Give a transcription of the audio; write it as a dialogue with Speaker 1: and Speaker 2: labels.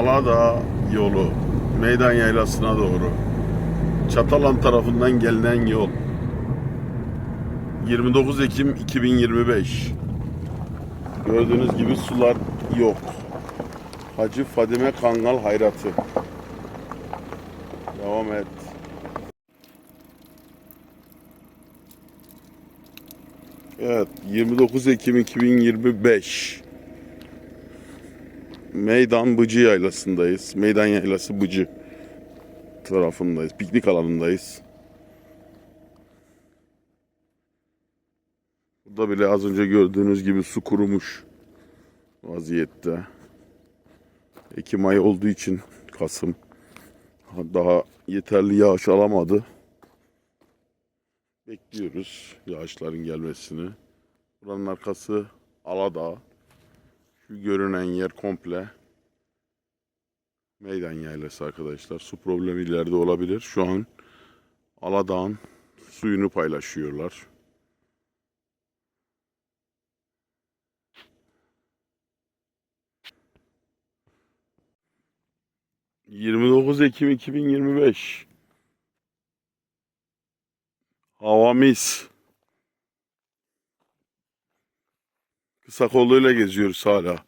Speaker 1: Aladağ yolu Meydan Yaylası'na doğru. Çatalan tarafından gelinen yol. 29 Ekim 2025. Gördüğünüz gibi sular yok. Hacı Fadime Kangal Hayratı. Devam et. Evet, 29 Ekim 2025. Meydan Bıcı Yaylası'ndayız. Meydan Yaylası Bıcı tarafındayız. Piknik alanındayız. Burada bile az önce gördüğünüz gibi su kurumuş vaziyette. Ekim ayı olduğu için Kasım daha yeterli yağış alamadı. Bekliyoruz yağışların gelmesini. Buranın arkası Aladağ. Görünen yer komple meydan yaylası arkadaşlar. Su problemi ileride olabilir. Şu an Aladağ'ın suyunu paylaşıyorlar. ...29 Ekim 2025... Hava mis. Kısa kolluyla geziyoruz hala.